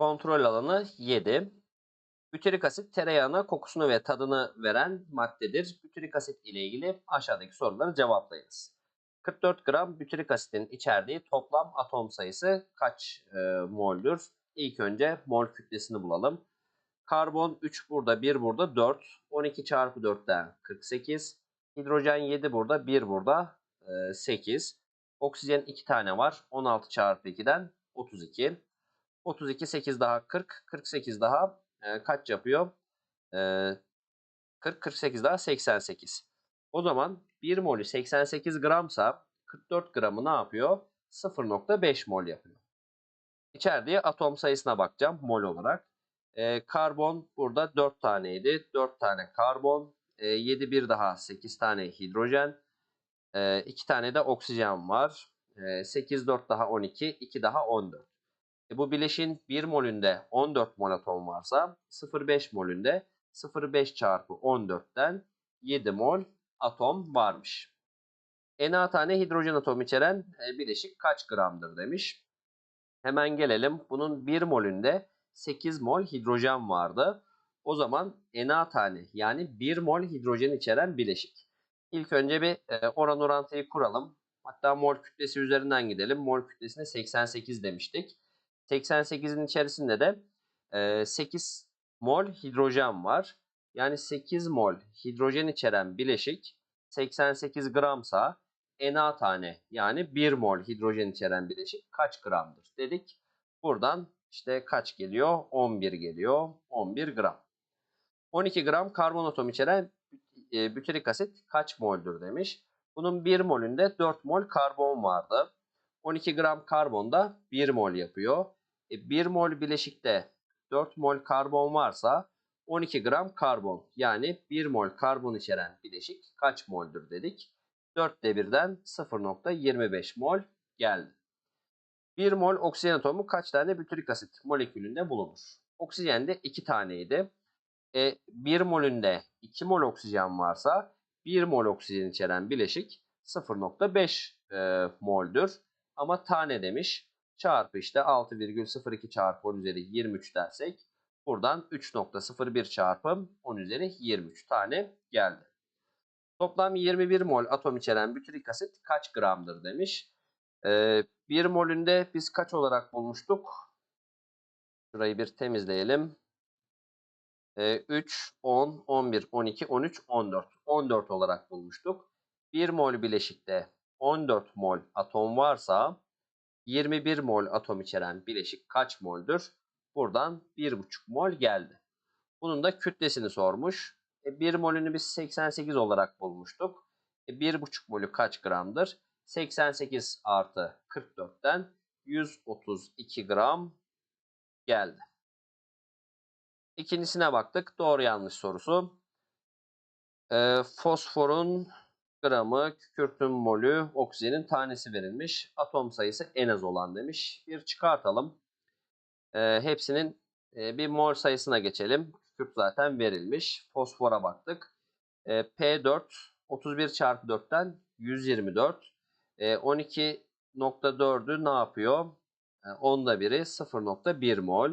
Kontrol alanı 7. Bütürik asit tereyağına kokusunu ve tadını veren maddedir. Bütürik asit ile ilgili aşağıdaki soruları cevaplayınız. 44 gram bütürik asitin içerdiği toplam atom sayısı kaç e, moldür? İlk önce mol kütlesini bulalım. Karbon 3 burada, 1 burada, 4. 12 çarpı 4'ten 48. Hidrojen 7 burada, 1 burada, e, 8. Oksijen 2 tane var. 16 çarpı 2'den 32. 32, 8 daha 40. 48 daha e, kaç yapıyor? E, 40, 48 daha 88. O zaman 1 molü 88 gramsa 44 gramı ne yapıyor? 0.5 mol yapıyor. İçerdiği atom sayısına bakacağım mol olarak. E, karbon burada 4 taneydi. 4 tane karbon. E, 7 bir daha 8 tane hidrojen. E, 2 tane de oksijen var. E, 8 4 daha 12. 2 daha 14. E, bu bileşin 1 molünde 14 mol atom varsa 0,5 molünde 0,5 çarpı 14'ten 7 mol atom varmış. Na tane hidrojen atomu içeren e, bileşik kaç gramdır demiş. Hemen gelelim. Bunun 1 molünde 8 mol hidrojen vardı. O zaman Na tane yani 1 mol hidrojen içeren bileşik. İlk önce bir e, oran orantıyı kuralım. Hatta mol kütlesi üzerinden gidelim. Mol kütlesine 88 demiştik. 88'in içerisinde de e, 8 mol hidrojen var. Yani 8 mol hidrojen içeren bileşik 88 gramsa Na tane yani 1 mol hidrojen içeren bileşik kaç gramdır dedik. Buradan işte kaç geliyor? 11 geliyor. 11 gram. 12 gram karbon atom içeren bütürik asit kaç moldür demiş. Bunun 1 molünde 4 mol karbon vardı. 12 gram karbon da 1 mol yapıyor. E, 1 mol bileşikte 4 mol karbon varsa 12 gram karbon yani 1 mol karbon içeren bileşik kaç moldür dedik. 4'te 1'den 0.25 mol geldi. 1 mol oksijen atomu kaç tane bütürik asit molekülünde bulunur? Oksijende 2 taneydi. E, 1 molünde 2 mol oksijen varsa 1 mol oksijen içeren bileşik 0.5 e, moldür. Ama tane demiş. Çarpı işte 6,02 çarpı 10 üzeri 23 dersek buradan 3.01 çarpı 10 üzeri 23 tane geldi. Toplam 21 mol atom içeren bütürik asit kaç gramdır demiş. Ee, 1 molünde biz kaç olarak bulmuştuk? Şurayı bir temizleyelim. Ee, 3, 10, 11, 12, 13, 14. 14 olarak bulmuştuk. 1 mol bileşikte 14 mol atom varsa 21 mol atom içeren bileşik kaç moldür? Buradan 1,5 mol geldi. Bunun da kütlesini sormuş. E, 1 molünü biz 88 olarak bulmuştuk. E, 1,5 molü kaç gramdır? 88 artı 44'ten 132 gram geldi. İkincisine baktık. Doğru yanlış sorusu. E, fosforun gramı, kükürtün molü, oksijenin tanesi verilmiş. Atom sayısı en az olan demiş. Bir çıkartalım. E, hepsinin e, bir mol sayısına geçelim. Kükürt zaten verilmiş. Fosfora baktık. E, P4 31 çarpı 4'ten 124. E, 12.4'ü ne yapıyor? E, onda biri 0.1 mol.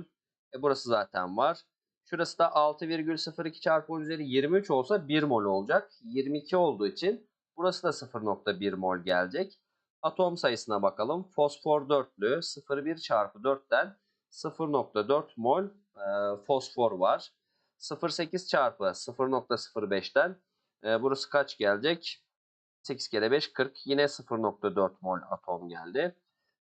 E, burası zaten var. Şurası da 6,02 çarpı 10 üzeri 23 olsa 1 mol olacak. 22 olduğu için burası da 0.1 mol gelecek. Atom sayısına bakalım. Fosfor dörtlü 0,1 çarpı 4'ten 0.4 mol e, fosfor var. 0.8 çarpı 0.05'ten e, burası kaç gelecek? 8 kere 5 40 yine 0.4 mol atom geldi.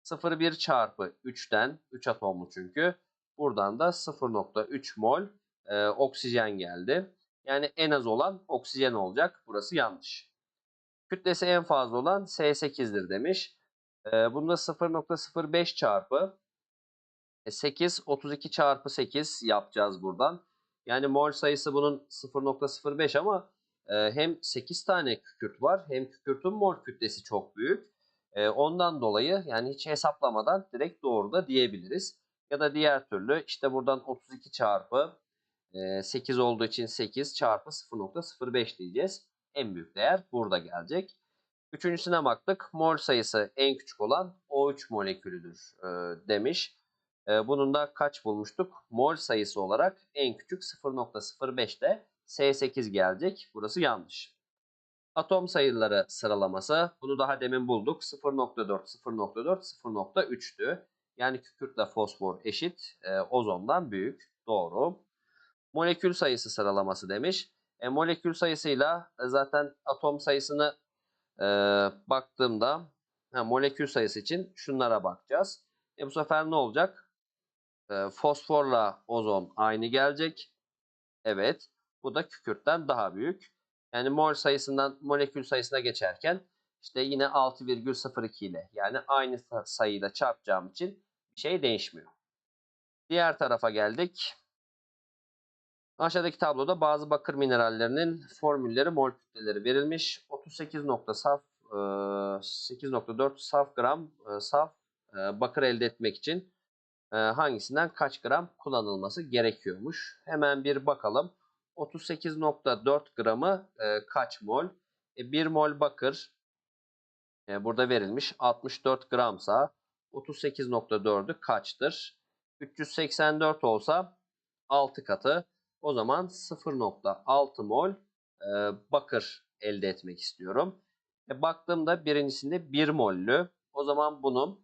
0.1 çarpı 3'ten 3 atomlu çünkü buradan da 0.3 mol e, oksijen geldi. Yani en az olan oksijen olacak. Burası yanlış. Kütlesi en fazla olan S8'dir demiş. E, bunda 0.05 çarpı 8 32 çarpı 8 yapacağız buradan. Yani mol sayısı bunun 0.05 ama e, hem 8 tane kükürt var hem kükürtün mol kütlesi çok büyük. E, ondan dolayı yani hiç hesaplamadan direkt doğru da diyebiliriz. Ya da diğer türlü işte buradan 32 çarpı e, 8 olduğu için 8 çarpı 0.05 diyeceğiz. En büyük değer burada gelecek. Üçüncüsüne baktık. Mol sayısı en küçük olan O3 molekülüdür e, demiş. E, bunun da kaç bulmuştuk? Mol sayısı olarak en küçük 0.05'te S8 gelecek. Burası yanlış. Atom sayıları sıralaması. Bunu daha demin bulduk. 0.4, 0.4, 0.3'tü. Yani kükürtle fosfor eşit. E, ozondan büyük. Doğru. Molekül sayısı sıralaması demiş. E, molekül sayısıyla e, zaten atom sayısını e, baktığımda ha, molekül sayısı için şunlara bakacağız. E, bu sefer ne olacak? E, fosforla ozon aynı gelecek. Evet. Bu da kükürtten daha büyük. Yani mol sayısından molekül sayısına geçerken işte yine 6,02 ile yani aynı sayıyla çarpacağım için bir şey değişmiyor. Diğer tarafa geldik. Aşağıdaki tabloda bazı bakır minerallerinin formülleri, mol kütleleri verilmiş. 38 nokta saf 8.4 saf gram saf bakır elde etmek için hangisinden kaç gram kullanılması gerekiyormuş. Hemen bir bakalım. 38.4 gramı kaç mol? 1 mol bakır burada verilmiş 64 gramsa 38.4'ü kaçtır? 384 olsa 6 katı. O zaman 0.6 mol e, bakır elde etmek istiyorum. E, baktığımda birincisinde 1 mollü. O zaman bunu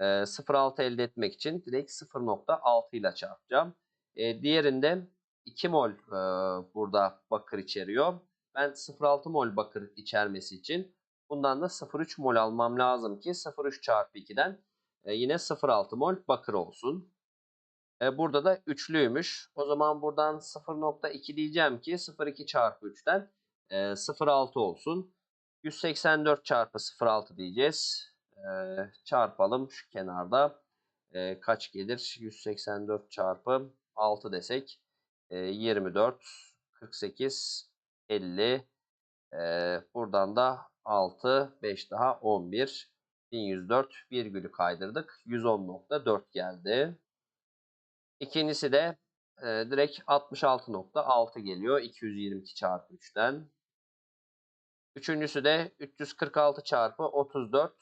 e, 0.6 elde etmek için direkt 0.6 ile çarpacağım. E, diğerinde 2 mol e, burada bakır içeriyor. Ben 0.6 mol bakır içermesi için bundan da 0.3 mol almam lazım ki 0.3 çarpı 2'den e, yine 0.6 mol bakır olsun. E, burada da üçlüymüş. O zaman buradan 0.2 diyeceğim ki 0.2 çarpı 3'ten e, 0.6 olsun. 184 çarpı 0.6 diyeceğiz. E, çarpalım şu kenarda. E, kaç gelir? 184 çarpı 6 desek. E, 24, 48, 50. E, buradan da 6, 5 daha 11. 1104 virgülü kaydırdık. 110.4 geldi. İkincisi de e, direkt 66.6 geliyor 222 çarpı 3'ten. Üçüncüsü de 346 çarpı 34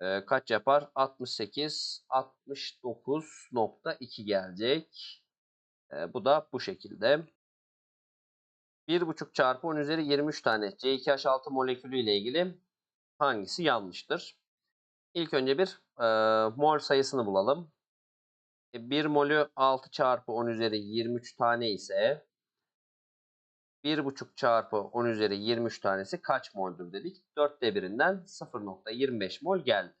e, kaç yapar? 68, 69.2 gelecek. E, bu da bu şekilde. 1,5 çarpı 10 üzeri 23 tane C2H6 molekülü ile ilgili hangisi yanlıştır? İlk önce bir e, mol sayısını bulalım. 1 e, molü 6 çarpı 10 üzeri 23 tane ise 1,5 çarpı 10 üzeri 23 tanesi kaç moldür dedik. 4'te birinden 0.25 mol geldi.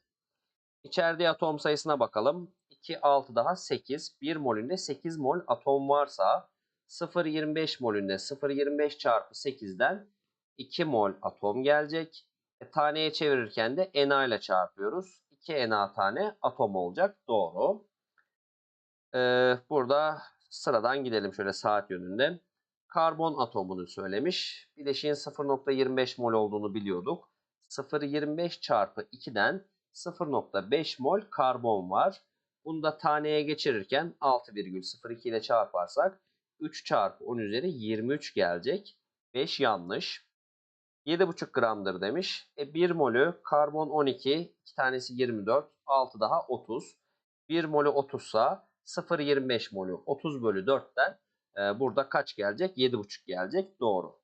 İçeride atom sayısına bakalım. 2, 6 daha 8. 1 molünde 8 mol atom varsa 0.25 molünde 0.25 çarpı 8'den 2 mol atom gelecek. E, taneye çevirirken de Na ile çarpıyoruz. 2 Na tane atom olacak. Doğru. Ee, burada sıradan gidelim şöyle saat yönünde. Karbon atomunu söylemiş. Bileşiğin 0.25 mol olduğunu biliyorduk. 0.25 çarpı 2'den 0.5 mol karbon var. Bunu da taneye geçirirken 6,02 ile çarparsak 3 çarpı 10 üzeri 23 gelecek. 5 yanlış. 7,5 gramdır demiş. E 1 molü karbon 12, 2 tanesi 24, 6 daha 30. 1 molü 30 sa 0.25 molü 30 bölü 4'ten e, burada kaç gelecek? 7.5 gelecek. Doğru.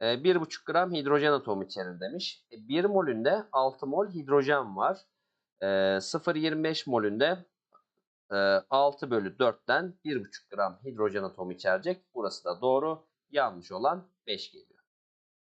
E, 1.5 gram hidrojen atomu içerir demiş. E, 1 molünde 6 mol hidrojen var. E, 0.25 molünde e, 6 bölü 4'ten 1.5 gram hidrojen atomu içerecek. Burası da doğru. Yanlış olan 5 gelir.